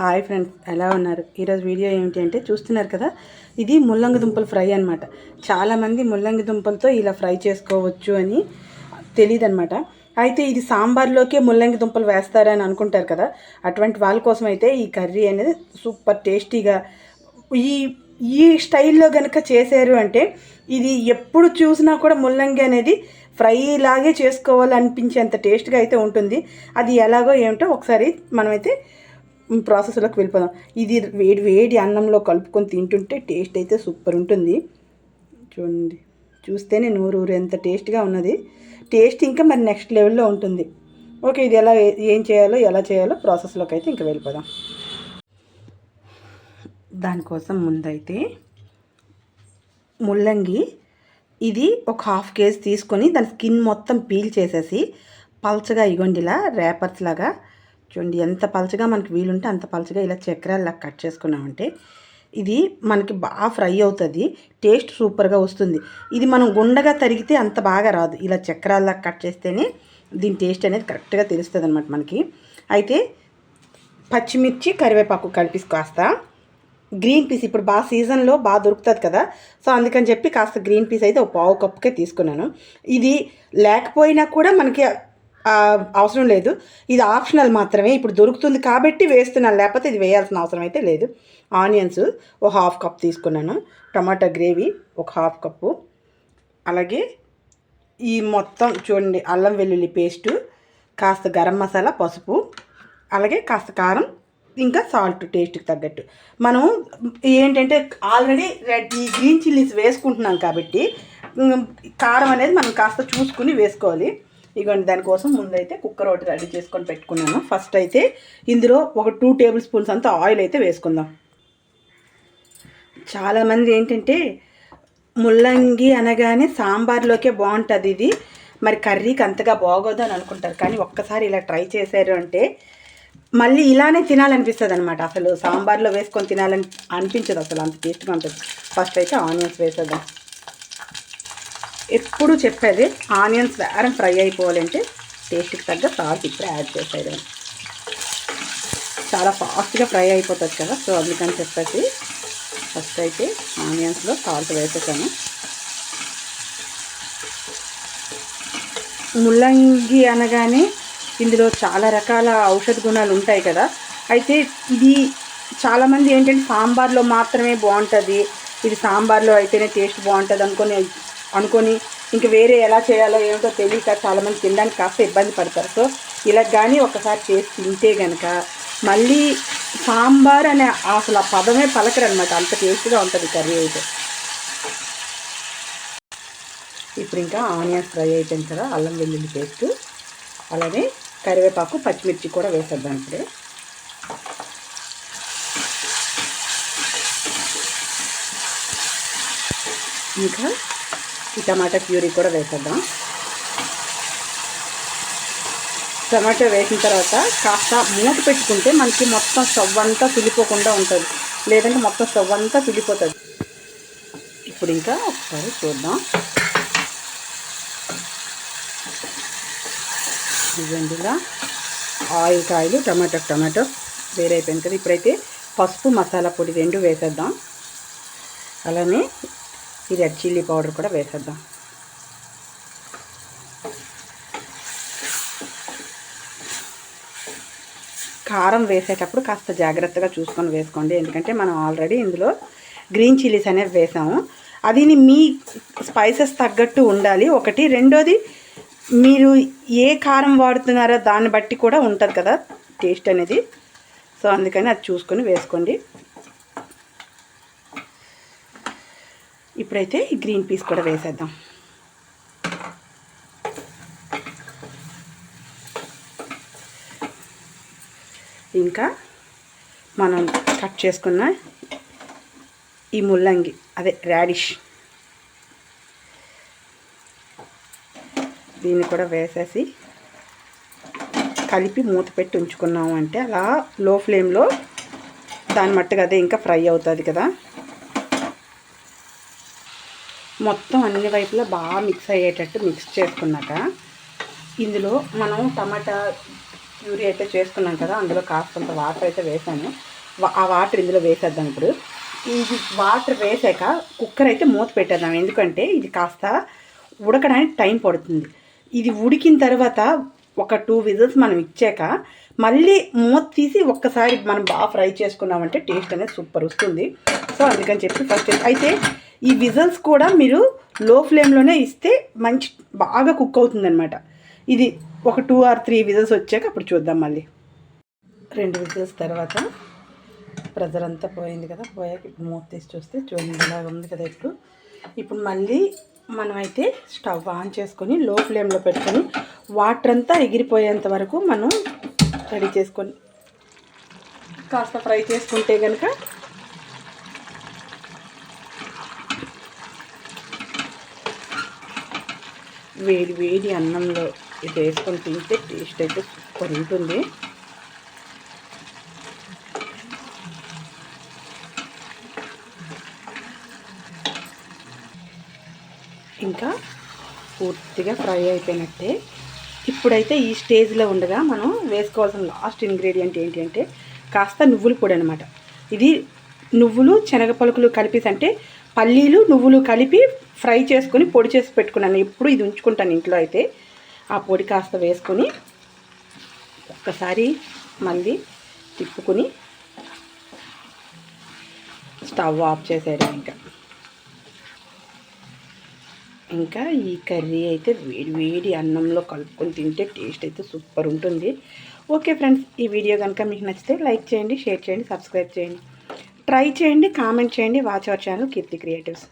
Hi friends ఎలా ఉన్నారు? ఈరోజు వీడియో ఏమిటి అంటే చూస్తున్నారు కదా ఇది ముల్లంగి దుంపలు ఫ్రై అనమాట చాలామంది ముల్లంగి దుంపలతో ఇలా ఫ్రై చేసుకోవచ్చు అని తెలియదు అనమాట అయితే ఇది సాంబార్లోకే ముల్లంగి దుంపలు వేస్తారని అనుకుంటారు కదా అటువంటి వాళ్ళ కోసం అయితే ఈ కర్రీ అనేది సూపర్ టేస్టీగా ఈ ఈ స్టైల్లో కనుక చేశారు అంటే ఇది ఎప్పుడు చూసినా కూడా ముల్లంగి అనేది ఫ్రై లాగే చేసుకోవాలనిపించేంత టేస్ట్గా అయితే ఉంటుంది. అది ఎలాగో ఏమిటో ఒకసారి మనమైతే ప్రాసెస్లోకి వెళ్ళిపోదాం. ఇది వేడి వేడి అన్నంలో కలుపుకొని తింటుంటే టేస్ట్ అయితే సూపర్ ఉంటుంది. చూడండి. చూస్తేనే నూరు ఊరు ఎంత టేస్ట్గా ఉన్నది. టేస్ట్ ఇంకా మరి నెక్స్ట్ లెవెల్లో ఉంటుంది. ఓకే ఇది ఎలా ఏం చేయాలో ఎలా చేయాలో ప్రాసెస్లోకి అయితే ఇంకా వెళ్ళిపోదాం. దానికోసం ముందైతే ముల్లంగి ఇది ఒక హాఫ్ కేజీ తీసుకొని దాని స్కిన్ మొత్తం పీల్ చేసేసి పల్చగా ఇగొండిలా రేపర్స్ లాగా చూడండి ఎంత పలచగా మనకి వీలుంటే అంత పలచగా ఇలా చక్రాలు కట్ చేసుకున్నామంటే ఇది మనకి బాగా ఫ్రై అవుతుంది టేస్ట్ సూపర్గా వస్తుంది. ఇది మనం గుండగా తరిగితే అంత బాగా రాదు ఇలా చక్రాల్లా కట్ చేస్తేనే దీని టేస్ట్ అనేది కరెక్ట్గా తెలుస్తుంది అనమాట మనకి. అయితే పచ్చిమిర్చి కరివేపాకు కలిపి కాస్త గ్రీన్ పీస్ ఇప్పుడు బాగా సీజన్లో బాగా దొరుకుతుంది కదా సో అందుకని చెప్పి కాస్త గ్రీన్ పీస్ అయితే ఒక పావు కప్పుకే తీసుకున్నాను. ఇది లేకపోయినా కూడా మనకి అవసరం లేదు. ఇది ఆప్షనల్ మాత్రమే ఇప్పుడు దొరుకుతుంది కాబట్టి వేస్తున్నాను. లేకపోతే ఇది వేయాల్సిన అవసరం అయితే లేదు. ఆనియన్స్ ఒక హాఫ్ కప్ తీసుకున్నాను. టమాటా గ్రేవీ ఒక హాఫ్ కప్పు. అలాగే ఈ మొత్తం చూడండి అల్లం వెల్లుల్లి పేస్టు కాస్త గరం మసాలా పసుపు అలాగే కాస్త కారం ఇంకా సాల్ట్ టేస్ట్కి తగ్గట్టు. మనం ఏంటంటే ఆల్రెడీ రెడ్ ఈ గ్రీన్ చిల్లీస్ వేసుకుంటున్నాం కాబట్టి కారం అనేది మనం కాస్త చూసుకుని వేసుకోవాలి. ఇగోండి దానికోసం ముందైతే కుక్కర్ ఒకటి రెడీ చేసుకొని పెట్టుకున్నాను. ఫస్ట్ అయితే ఇందులో ఒక టూ టేబుల్ స్పూన్స్ అంతా ఆయిల్ అయితే వేసుకుందాం. చాలామంది ఏంటంటే ముల్లంగి అనగానే సాంబార్లోకే బాగుంటుంది ఇది. మరి కర్రీకి అంతగా బాగోదు అని అనుకుంటారు. కానీ ఒక్కసారి ఇలా ట్రై చేశారు అంటే మళ్ళీ ఇలానే తినాలనిపిస్తుంది అనమాట అసలు సాంబార్లో వేసుకొని తినాలని అనిపించదు అసలు అంత టేస్ట్గా ఉంటుంది. ఫస్ట్ అయితే ఆనియన్స్ వేసేద్దాం. ఎప్పుడు చెప్పేది ఆనియన్స్ వేరం ఫ్రై అయిపోవాలంటే టేస్ట్కి తగ్గ సాల్ట్ ఇప్పుడు యాడ్ చేసేది చాలా ఫాస్ట్గా ఫ్రై అయిపోతుంది కదా సో అందుకని చెప్పేసి ఫస్ట్ అయితే ఆనియన్స్లో సాల్ట్ వేసేసాను. ముల్లంగి అనగానే ఇందులో చాలా రకాల ఔషధ గుణాలు ఉంటాయి కదా అయితే ఇది చాలామంది ఏంటంటే సాంబార్లో మాత్రమే బాగుంటుంది ఇది సాంబార్లో అయితేనే టేస్ట్ బాగుంటుంది అనుకొని అనుకొని ఇంక వేరే ఎలా చేయాలో ఏమిటో తెలియక చాలామంది తినడానికి కాస్త ఇబ్బంది పడతారు. సో ఇలా కానీ ఒకసారి చేసి తింటే కనుక మళ్ళీ సాంబార్ అనే అసలు ఆ పదమే పలకరనమాట. అంత టేస్ట్గా ఉంటుంది కర్రీ అయితే. ఇప్పుడు ఇంకా ఆనియన్స్ ఫ్రై అయిపోయిన కదా అల్లం వెల్లుల్లి పేస్ట్ అలానే కరివేపాకు పచ్చిమిర్చి కూడా వేసేద్దాం ఇప్పుడే. ఇంకా ఈ టమాటా ప్యూరీ కూడా వేసేద్దాం. టమాటా వేసిన తర్వాత కాస్త మూత పెట్టుకుంటే మనకి మొత్తం స్టవ్ అంతా తులిపోకుండా ఉంటుంది. లేదంటే మొత్తం స్టవ్ అంతా తులిపోతుంది ఇప్పుడు ఇంకా ఒకసారి చూద్దాం. ఇవ్వండి ఇలా ఆయిల్ కాయలు టమాటో టమాటో వేరే కదా. ఇప్పుడైతే పసుపు మసాలా పొడి రెండు వేసేద్దాం. అలానే ఈ రెడ్ చిల్లీ పౌడర్ కూడా వేసేద్దాం. కారం వేసేటప్పుడు కాస్త జాగ్రత్తగా చూసుకొని వేసుకోండి. ఎందుకంటే మనం ఆల్రెడీ ఇందులో గ్రీన్ చిల్లీస్ అనేవి వేసాము. అది మీ స్పైసెస్ తగ్గట్టు ఉండాలి. ఒకటి రెండోది మీరు ఏ కారం వాడుతున్నారో దాన్ని బట్టి కూడా ఉంటుంది కదా టేస్ట్ అనేది. సో అందుకని అది చూసుకొని వేసుకోండి. ఇప్పుడైతే ఈ గ్రీన్ పీస్ కూడా వేసేద్దాం. ఇంకా మనం కట్ చేసుకున్న ఈ ముల్లంగి అదే రాడిష్. దీన్ని కూడా వేసేసి కలిపి మూత పెట్టి ఉంచుకున్నాము అంటే అలా లో ఫ్లేమ్లో దాని మట్టుగా అదే ఇంకా ఫ్రై అవుతుంది కదా. మొత్తం అన్ని వైపులా బాగా మిక్స్ అయ్యేటట్టు మిక్స్ చేసుకున్నాక ఇందులో మనం టమాటా ప్యూరీ అయితే చేసుకున్నాం కదా అందులో కాస్తంత వాటర్ అయితే వేసాను. ఆ వాటర్ ఇందులో వేసేద్దాం ఇప్పుడు. ఇది వాటర్ వేసాక కుక్కర్ అయితే మూత పెట్టేద్దాం. ఎందుకంటే ఇది కాస్త ఉడకడానికి టైం పడుతుంది. ఇది ఉడికిన తర్వాత ఒక టూ విజిల్స్ మనం ఇచ్చాక మళ్ళీ మూత తీసి ఒక్కసారి మనం బాగా ఫ్రై చేసుకున్నామంటే టేస్ట్ అనేది సూపర్ వస్తుంది. సో అందుకని చెప్పి ఫస్ట్ అయితే ఈ విజల్స్ కూడా మీరు లో ఫ్లేమ్లోనే ఇస్తే మంచి బాగా కుక్ అవుతుందన్నమాట. ఇది ఒక టూ ఆర్ త్రీ విజల్స్ వచ్చాక అప్పుడు చూద్దాం మళ్ళీ. రెండు విజిల్స్ తర్వాత ప్రెజర్ అంతా పోయింది కదా పోయాక ఇప్పుడు మూత తీసి చూస్తే చూడండి ఇలాగ ఉంది కదా ఇప్పుడు ఇప్పుడు మళ్ళీ మనమైతే స్టవ్ ఆన్ చేసుకొని లో ఫ్లేమ్లో పెట్టుకొని వాటర్ అంతా ఎగిరిపోయేంత వరకు మనం రెడీ చేసుకొని కాస్త ఫ్రై చేసుకుంటే కనుక వేడి వేడి అన్నంలో ఇది వేసుకొని తింటే టేస్ట్ అయితే సూపర్ ఉంటుంది. ఇంకా పూర్తిగా ఫ్రై అయిపోయినట్టే. ఇప్పుడైతే ఈ స్టేజ్లో ఉండగా మనం వేసుకోవాల్సిన లాస్ట్ ఇంగ్రీడియంట్ ఏంటి అంటే కాస్త నువ్వుల పొడి అనమాట ఇది నువ్వులు శనగ పలుకులు కలిపి అంటే పల్లీలు నువ్వులు కలిపి ఫ్రై చేసుకొని పొడి చేసి పెట్టుకున్నాను. ఎప్పుడు ఇది ఉంచుకుంటాను ఇంట్లో అయితే. ఆ పొడి కాస్త వేసుకొని ఒక్కసారి మళ్ళీ తిప్పుకొని స్టవ్ ఆఫ్ చేసేయడం ఇంకా. ఇంకా ఈ కర్రీ అయితే వేడి వేడి అన్నంలో కలుపుకొని తింటే టేస్ట్ అయితే సూపర్ ఉంటుంది. ఓకే ఫ్రెండ్స్ ఈ వీడియో కనుక మీకు నచ్చితే లైక్ చేయండి షేర్ చేయండి సబ్స్క్రైబ్ చేయండి. ట్రై చేయండి కామెంట్ చేయండి watch our channel Keerthi Creatives